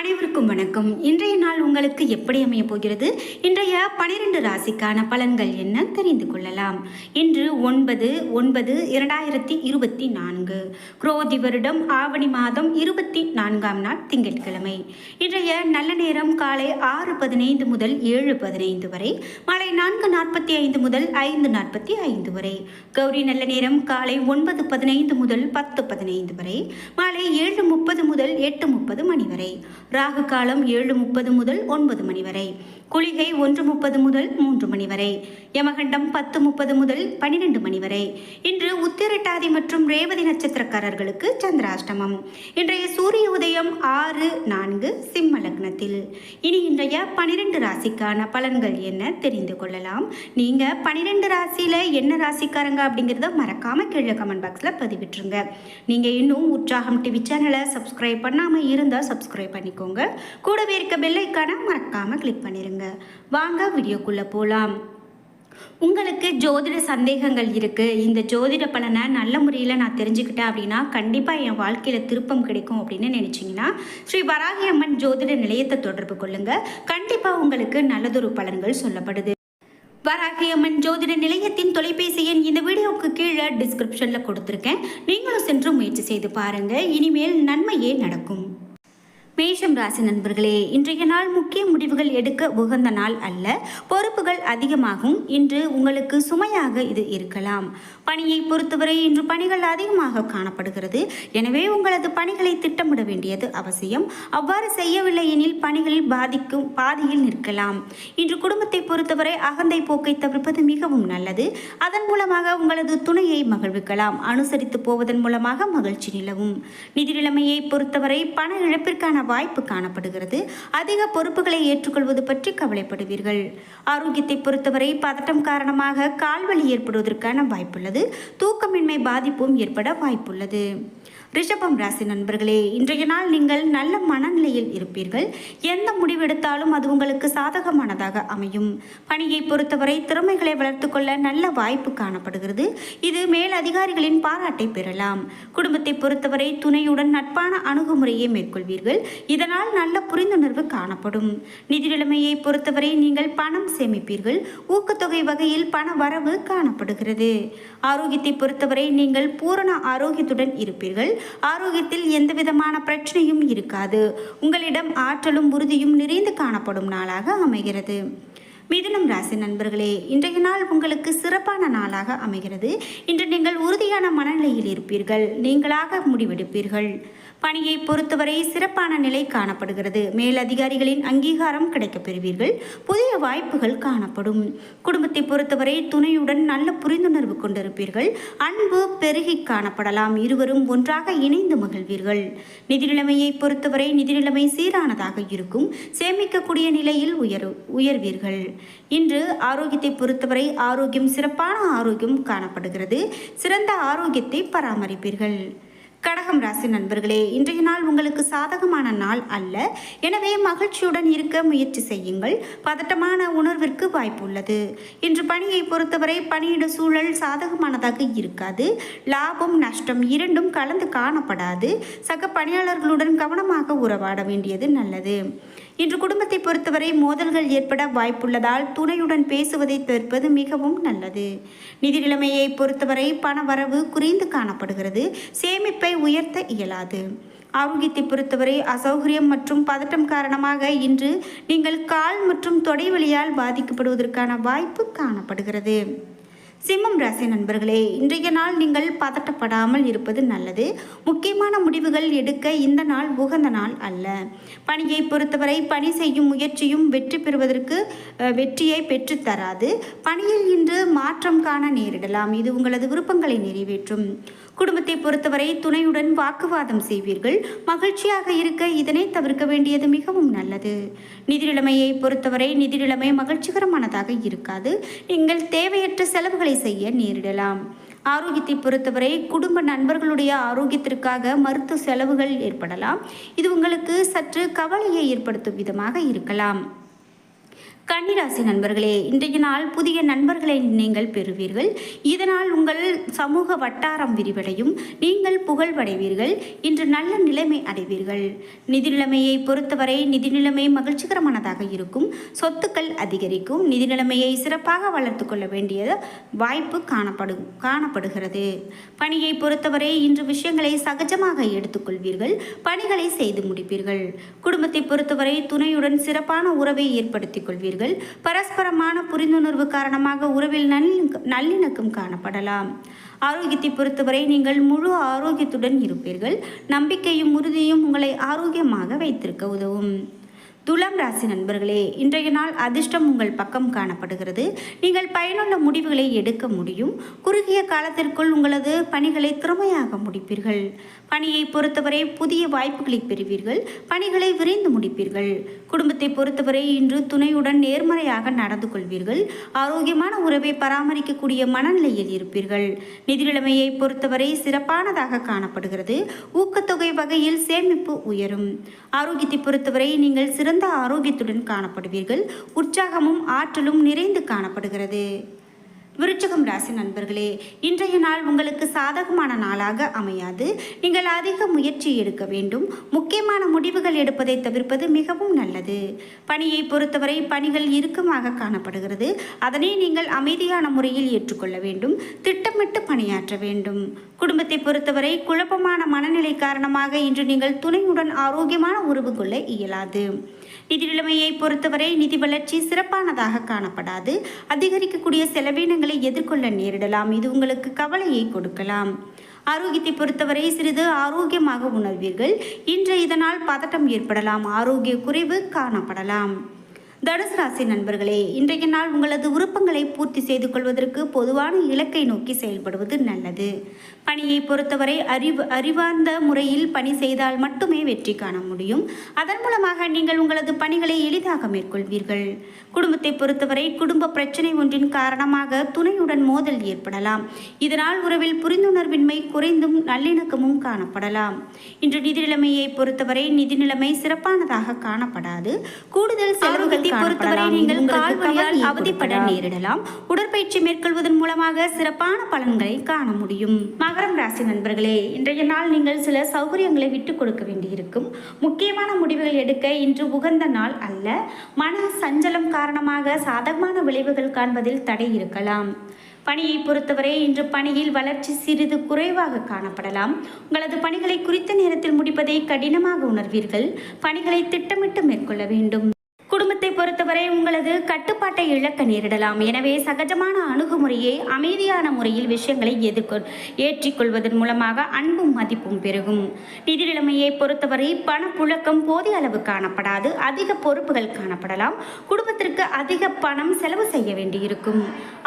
அனைவருக்கும் வணக்கம். இன்றைய நாள் உங்களுக்கு எப்படி அமைய போகிறது? இன்றைய பனிரெண்டு ராசிக்கான பலன்கள் என்ன தெரிந்து கொள்ளலாம். இன்று ஒன்பது ஒன்பது இரண்டாயிரத்தி இருபத்தி நான்கு. குரோதி வருடம் ஆவணி மாதம் இருபத்தி நான்காம் நாள் திங்கட்கிழமை. இன்றைய நல்ல நேரம் காலை ஆறு பதினைந்து முதல் ஏழு பதினைந்து வரை மாலை நான்கு நாற்பத்தி ஐந்து முதல் ஐந்து நாற்பத்தி ஐந்து வரை. கௌரி நல்ல நேரம் காலை ஒன்பது பதினைந்து முதல் பத்து பதினைந்து வரை மாலை ஏழு முப்பது முதல் எட்டு முப்பது மணி வரை. ராகு காலம் ஏழு முப்பது முதல் ஒன்பது மணி வரை. குளிகை ஒன்று முப்பது முதல் மூன்று மணி வரை. யமகண்டம் பத்து முப்பது முதல் பனிரெண்டு மணி வரை. இன்று உத்திரட்டாதி மற்றும் ரேவதி நட்சத்திரக்காரர்களுக்கு சந்திராஷ்டமம். இன்றைய சூரிய உதயம் ஆறு நான்கு சிம்ம லக்னத்தில். இனி இன்றைய பனிரெண்டு ராசிக்கான பலன்கள் என்ன தெரிந்து கொள்ளலாம். நீங்க பனிரெண்டு ராசியில என்ன ராசிக்காரங்க அப்படிங்கிறத மறக்காம கீழே கமெண்ட் பாக்ஸ்ல பதிவிட்டுருங்க. நீங்க இன்னும் உற்சாகம் டிவி சேனலை சப்ஸ்கிரைப் பண்ணாம இருந்தால் சப்ஸ்கிரைப் பண்ணிக்கோங்க கூடவே இருக்க பெல்லைக்கான மறக்காமல் கிளிக் பண்ணிடுங்க வாங்க வீடியோக்குள்ளே போகலாம் உங்களுக்கு ஜோதிட சந்தேகங்கள் இருக்குது இந்த ஜோதிட பலனை நல்ல முறையில் நான் தெரிஞ்சுக்கிட்டேன் அப்படின்னா கண்டிப்பாக என் வாழ்க்கையில் திருப்பம் கிடைக்கும் அப்படின்னு நினச்சிங்கன்னா ஸ்ரீ வராகி அம்மன் ஜோதிட நிலையத்தை தொடர்பு கொள்ளுங்கள் கண்டிப்பாக உங்களுக்கு நல்லதொரு பலன்கள் சொல்லப்படுது. வராகி அம்மன் ஜோதிட நிலையத்தின் தொலைபேசி எண் இந்த வீடியோவுக்கு கீழே டிஸ்கிரிப்ஷனில் கொடுத்துருக்கேன். நீங்களும் சென்று முயற்சி செய்து பாருங்கள் இனிமேல் நன்மையே நடக்கும். மேஷம் ராசி நண்பர்களே இன்றைய நாள் முக்கிய முடிவுகள் எடுக்க உகந்த நாள் அல்ல. பொறுப்புகள் அதிகமாகும். இன்று உங்களுக்கு சுமையாக இது இருக்கலாம். பணியை பொறுத்தவரை இன்று பணிகள் அதிகமாக காணப்படுகிறது. எனவே உங்களது பணிகளை திட்டமிட வேண்டியது அவசியம். அவ்வாறு செய்யவில்லை எனில் பணிகளில் பாதிக்கும் பாதியில் நிற்கலாம். இன்று குடும்பத்தை பொறுத்தவரை அகந்தை போக்கை தவிர்ப்பது மிகவும் நல்லது. அதன் மூலமாக உங்களது துணையை மகிழ்விக்கலாம். அனுசரித்து போவதன் மூலமாக மகிழ்ச்சி நிலவும். நிதி நிலைமையை பொறுத்தவரை பண இழப்பிற்கான வாய்ப்பு காணப்படுகிறது. அதிக பொறுப்புகளை ஏற்றுக்கொள்வது பற்றி கவலைப்படுவீர்கள். ஆரோக்கியத்தை பொறுத்தவரை பதட்டம் காரணமாக கால்வலி ஏற்படுவதற்கான வாய்ப்புள்ளது. தூக்கமின்மை பாதிப்பும் ஏற்பட வாய்ப்புள்ளது. ரிஷபம் ராசி நண்பர்களே இன்றைய நாள் நீங்கள் நல்ல மனநிலையில் இருப்பீர்கள். எந்த முடிவெடுத்தாலும் அது உங்களுக்கு சாதகமானதாக அமையும். பணியை பொறுத்தவரை திறமைகளை வளர்த்துக்கொள்ள நல்ல வாய்ப்பு காணப்படுகிறது. இது மேல் அதிகாரிகளின் பாராட்டை பெறலாம். குடும்பத்தை பொறுத்தவரை துணையுடன் நட்பான அணுகுமுறையை மேற்கொள்வீர்கள். இதனால் நல்ல புரிந்துணர்வு காணப்படும். நிதி நிலைமையை பொறுத்தவரை நீங்கள் பணம் சேமிப்பீர்கள். ஊக்கத்தொகை வகையில் பண வரவு காணப்படுகிறது. ஆரோக்கியத்தை பொறுத்தவரை நீங்கள் பூரண ஆரோக்கியத்துடன் இருப்பீர்கள். ஆரோக்கியத்தில் எந்த விதமான பிரச்சனையும் இருக்காது. உங்களிடம் ஆற்றலும் உறுதியும் நிறைந்து காணப்படும் நாளாக அமைகிறது. மிதுனம் ராசி நண்பர்களே இன்றைய நாள் உங்களுக்கு சிறப்பான நாளாக அமைகிறது. இன்று நீங்கள் உறுதியான மனநிலையில் இருப்பீர்கள். நீங்களாக முடிவெடுப்பீர்கள். பணியை பொறுத்தவரை சிறப்பான நிலை காணப்படுகிறது. மேலதிகாரிகளின் அங்கீகாரம் கிடைக்கப் பெறுவீர்கள் புதிய வாய்ப்புகள் காணப்படும். குடும்பத்தை பொறுத்தவரை துணையுடன் நல்ல புரிந்துணர்வு கொண்டிருப்பீர்கள். அன்பு பெருகி காணப்படலாம். இருவரும் ஒன்றாக இணைந்து மகிழ்வீர்கள். நிதி நிலைமையை பொறுத்தவரை நிதி நிலைமை சீரானதாக இருக்கும். சேமிக்கக்கூடிய நிலையில் உயர் உயர்வீர்கள். இன்று ஆரோக்கியத்தை பொறுத்தவரை ஆரோக்கியம் சிறப்பான ஆரோக்கியம் காணப்படுகிறது. சிறந்த ஆரோக்கியத்தை பராமரிப்பீர்கள். கடகம் ராசி நண்பர்களே இன்றைய நாள் உங்களுக்கு சாதகமான நாள் அல்ல. எனவே மகிழ்ச்சியுடன் இருக்க முயற்சி செய்யுங்கள். பதட்டமான உணர்விற்கு வாய்ப்பு உள்ளது. இன்று பணியை பொறுத்தவரை பணியிட சூழல் சாதகமானதாக இருக்காது. லாபம் நஷ்டம் இரண்டும் கலந்து காணப்படாது. சக பணியாளர்களுடன் கவனமாக உறவாட வேண்டியது நல்லது. இன்று குடும்பத்தை பொறுத்தவரை மோதல்கள் ஏற்பட வாய்ப்புள்ளதால் துணையுடன் பேசுவதை தவிர்ப்பது மிகவும் நல்லது. நிதி நிலைமையை பொறுத்தவரை பண வரவு குறைந்து காணப்படுகிறது. சேமிப்பை உயர்த்த இயலாது. ஆரோக்கியத்தை பொறுத்தவரை அசௌகரியம் மற்றும் பதட்டம் காரணமாக இன்று நீங்கள் கால் மற்றும் தொடை வழியால் பாதிக்கப்படுவதற்கான வாய்ப்பு காணப்படுகிறது. சிம்மம் ராசி நண்பர்களே இன்றைய நாள் நீங்கள் பதட்டப்படாமல் இருப்பது நல்லது. முக்கியமான முடிவுகள் எடுக்க இந்த நாள் உகந்த நாள் அல்ல. பணியை பொறுத்தவரை பணி செய்யும் முயற்சியும் வெற்றி பெறுவதற்கு வெற்றியை பெற்றுத்தராது பணியில் இன்று மாற்றம் காண நேரிடலாம். இது உங்களது விருப்பங்களை நிறைவேற்றும். குடும்பத்தை பொறுத்தவரை துணையுடன் வாக்குவாதம் செய்வீர்கள். மகிழ்ச்சியாக இருக்க இதனை தவிர்க்க வேண்டியது மிகவும் நல்லது. நிதி நிலைமையை பொறுத்தவரை நிதி நிலைமை மகிழ்ச்சிகரமானதாக இருக்காது. நீங்கள் தேவையற்ற செலவுகளை செய்ய நேரிடலாம். ஆரோக்கியத்தை பொறுத்தவரை குடும்ப நண்பர்களுடைய ஆரோக்கியத்திற்காக மருத்துவ செலவுகள் ஏற்படலாம். இது உங்களுக்கு சற்று கவலையை ஏற்படுத்தும் விதமாக இருக்கலாம். கன்னிராசி நண்பர்களே இன்றைய நாள் புதிய நண்பர்களை நீங்கள் பெறுவீர்கள். இதனால் உங்கள் சமூக வட்டாரம் விரிவடையும். நீங்கள் புகழ்வடைவீர்கள். இன்று நல்ல நிலைமை அடைவீர்கள். நிதி நிலைமையை பொறுத்தவரை நிதி நிலைமை மகிழ்ச்சிகரமானதாக இருக்கும். சொத்துக்கள் அதிகரிக்கும். நிதி நிலைமையை சிறப்பாக வளர்த்து கொள்ள வேண்டிய வாய்ப்பு காணப்படும் காணப்படுகிறது. பணியை பொறுத்தவரை இன்று விஷயங்களை சகஜமாக எடுத்துக்கொள்வீர்கள் பணிகளை செய்து முடிப்பீர்கள். குடும்பத்தை பொறுத்தவரை துணையுடன் சிறப்பான உறவை ஏற்படுத்திக் கொள்வீர்கள். பரஸ்பரமான புரிந்துணர்வு காரணமாக உறவில் நல்லிணக்க- நல்லிணக்கம் காணப்படலாம். ஆரோக்கியத்தை பொறுத்தவரை நீங்கள் முழு ஆரோக்கியத்துடன் இருப்பீர்கள். நம்பிக்கையும் உறுதியும் உங்களை ஆரோக்கியமாக வைத்திருக்க உதவும். துலாம் ராசி நண்பர்களே இன்றைய நாள் அதிர்ஷ்டம் உங்கள் பக்கம் காணப்படுகிறது. நீங்கள் பயனுள்ள முடிவுகளை எடுக்க முடியும். குறுகிய காலத்திற்குள் உங்களது பணிகளை திறமையாக முடிப்பீர்கள். பணியை பொறுத்தவரை புதிய வாய்ப்புகளை பெறுவீர்கள். பணிகளை விரைந்து முடிப்பீர்கள். குடும்பத்தை பொறுத்தவரை இன்று துணையுடன் நேர்மறையாக நடந்து கொள்வீர்கள். ஆரோக்கியமான உறவை பராமரிக்கக்கூடிய மனநிலையில் இருப்பீர்கள். நிதிநிலைமையை பொறுத்தவரை சிறப்பானதாக காணப்படுகிறது. ஊக்கத்தொகை வகையில் சேமிப்பு உயரும். ஆரோக்கியத்தை பொறுத்தவரை நீங்கள் சிறந்த ஆரோக்கியத்துடன் காணப்படுவீர்கள். உற்சாகமும் ஆற்றலும் நிறைந்து காணப்படுகிறது. விருச்சகம் ராசி நண்பர்களே இன்றைய நாள் உங்களுக்கு சாதகமான நாளாக அமையாது. நீங்கள் அதிக முயற்சி எடுக்க வேண்டும். முக்கியமான முடிவுகள் எடுப்பதை தவிர்ப்பது மிகவும் நல்லது. பணியை பொறுத்தவரை பணிகள் இறுக்கமாக காணப்படுகிறது. அதனை நீங்கள் அமைதியான முறையில் ஏற்றுக்கொள்ள வேண்டும். திட்டமிட்டு பணியாற்ற வேண்டும். குடும்பத்தை பொறுத்தவரை குழப்பமான மனநிலை காரணமாக இன்று நீங்கள் துணையுடன் ஆரோக்கியமான உறவு கொள்ள இயலாது. நிதி நிலைமையை பொறுத்தவரை நிதி வளர்ச்சி சிறப்பானதாக காணப்படாது. அதிகரிக்கக்கூடிய செலவினங்களை எதிர்கொள்ள நேரிடலாம். இது உங்களுக்கு கவலையை கொடுக்கலாம். ஆரோக்கியத்தை பொறுத்தவரை சிறிது ஆரோக்கியமாக உணர்வீர்கள். இன்று இதனால் பதட்டம் ஏற்படலாம். ஆரோக்கிய குறைவு காணப்படலாம். தனுசு ராசி நண்பர்களே இன்றைய நாள் உங்களது விருப்பங்களை பூர்த்தி செய்து கொள்வதற்கு பொதுவான இலக்கை நோக்கி செயல்படுவது நல்லது. பணியை பொறுத்தவரை அறிவு அறிவார்ந்த முறையில் பணி செய்தால் மட்டுமே வெற்றி காண முடியும். அதன் மூலமாக நீங்கள் உங்களது பணிகளை எளிதாக மேற்கொள்வீர்கள். குடும்பத்தை பொறுத்தவரை குடும்ப பிரச்சனை ஒன்றின் காரணமாக துணையுடன் மோதல் ஏற்படலாம். இதனால் உறவில் புரிந்துணர்வின்மை குறைந்தும் நல்லிணக்கமும் காணப்படலாம். இன்று நிதி நிலைமையை பொறுத்தவரை நிதி நிலைமை சிறப்பானதாக காணப்படாது. கூடுதல் செலவுகளை பொறுத்தவரை நீங்கள் கால் வலியால் அவதிப்பட நேரிடலாம். உடற்பயிற்சி மேற்கொள்வதன் மூலமாக சிறப்பான பலன்களை காண முடியும். மகரம் ராசி நண்பர்களே இன்றைய நாள் நீங்கள் சில சௌகரியங்களை விட்டு கொடுக்க வேண்டியிருக்கும். முக்கியமான முடிவுகள் எடுக்க இன்று உகந்த நாள் அல்ல. மன சஞ்சலம் காரணமாக சாதகமான விளைவுகள் காண்பதில் தடை இருக்கலாம். பணியை பொறுத்தவரை இன்று பணியில் வளர்ச்சி சிறிது குறைவாக காணப்படலாம். உங்களது பணிகளை குறித்த நேரத்தில் முடிப்பதை கடினமாக உணர்வீர்கள். பணிகளை திட்டமிட்டு மேற்கொள்ள வேண்டும். குடும்பத்தை பொறுத்தவரை உங்களது கட்டுப்பாட்டை இழக்க நேரிடலாம். எனவே சகஜமான அணுகுமுறையை அமைதியான முறையில் விஷயங்களை எதிர்கொள் ஏற்றிக்கொள்வதன் மூலமாக அன்பும் மதிப்பும் பெருகும். நிதி நிலைமையை பொறுத்தவரை பணப்புழக்கம் போதிய அளவு காணப்படாது. அதிக பொறுப்புகள் காணப்படலாம். குடும்பத்திற்கு அதிக பணம் செலவு செய்ய வேண்டியிருக்கும்.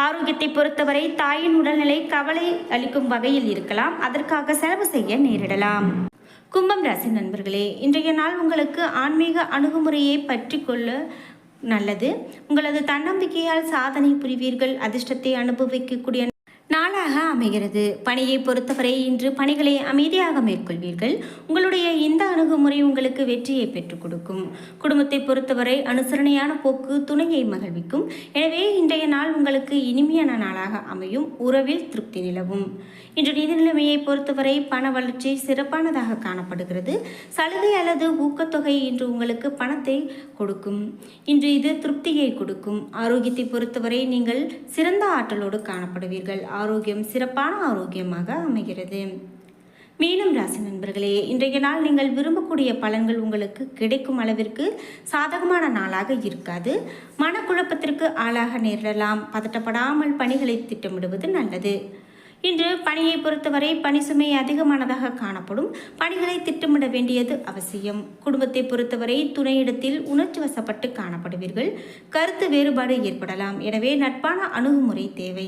ஆரோக்கியத்தை பொறுத்தவரை தாயின் உடல்நிலை கவலை அளிக்கும் வகையில் இருக்கலாம். அதற்காக செலவு செய்ய நேரிடலாம். கும்பம் ராசி நண்பர்களே இன்றைய நாள் உங்களுக்கு ஆன்மீக அணுகுமுறையை பற்றி கொள்ள நல்லது. உங்களது தன்னம்பிக்கையால் சாதனை புரிவீர்கள். அதிர்ஷ்டத்தை அனுபவிக்கக்கூடிய நாளாக அமைகிறது. பணியை பொறுத்தவரை இன்று பணிகளை அமைதியாக மேற்கொள்வீர்கள். உங்களுடைய இந்த அணுகுமுறை உங்களுக்கு வெற்றியை பெற்றுக் கொடுக்கும். குடும்பத்தை பொறுத்தவரை அனுசரணையான போக்கு துணையை மகிழ்விக்கும். எனவே இன்றைய நாள் உங்களுக்கு இனிமையான நாளாக அமையும். உறவில் திருப்தி நிலவும். இன்று நிதி நிலைமையை பொறுத்தவரை பண வளர்ச்சி சிறப்பானதாக காணப்படுகிறது. சலுகை அல்லது ஊக்கத்தொகை இன்று உங்களுக்கு பணத்தை கொடுக்கும். இன்று இது திருப்தியை கொடுக்கும். ஆரோக்கியத்தை பொறுத்தவரை நீங்கள் சிறந்த ஆற்றலோடு காணப்படுவீர்கள். ஆரோக்கியம் சிறப்பான ஆரோக்கியமாக அமைகிறது. மீனம் ராசி நண்பர்களே இன்றைய நாள் நீங்கள் விரும்பக்கூடிய பலன்கள் உங்களுக்கு கிடைக்கும் அளவிற்கு சாதகமான நாளாக இருக்காது. மனக்குழப்பத்திற்கு ஆளாக நேரிடலாம். பதட்டப்படாமல் பணிகளை திட்டமிடுவது நல்லது. இன்று பணியை பொறுத்தவரை பணி சுமை அதிகமானதாக காணப்படும். பணிகளை திட்டமிட வேண்டியது அவசியம். குடும்பத்தை பொறுத்தவரை துணையிடத்தில் உணர்ச்சி வசப்பட்டு காணப்படுவீர்கள். கருத்து வேறுபாடு ஏற்படலாம். எனவே நட்பான அணுகுமுறை தேவை.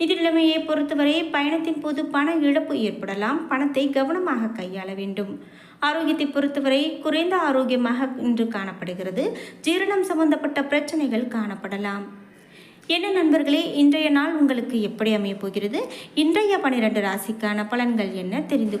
நிதிநிலைமையை பொறுத்தவரை பயணத்தின் போது பண இழப்பு ஏற்படலாம். பணத்தை கவனமாக கையாள வேண்டும். ஆரோக்கியத்தை பொறுத்தவரை குறைந்த ஆரோக்கியமாக இன்று காணப்படுகிறது. ஜீரணம் சம்பந்தப்பட்ட பிரச்சனைகள் காணப்படலாம். என்ன நண்பர்களே இன்றைய நாள் உங்களுக்கு எப்படி அமையப் போகிறது? இன்றைய பனிரெண்டு ராசிக்கான பலன்கள் என்ன? தெரிந்து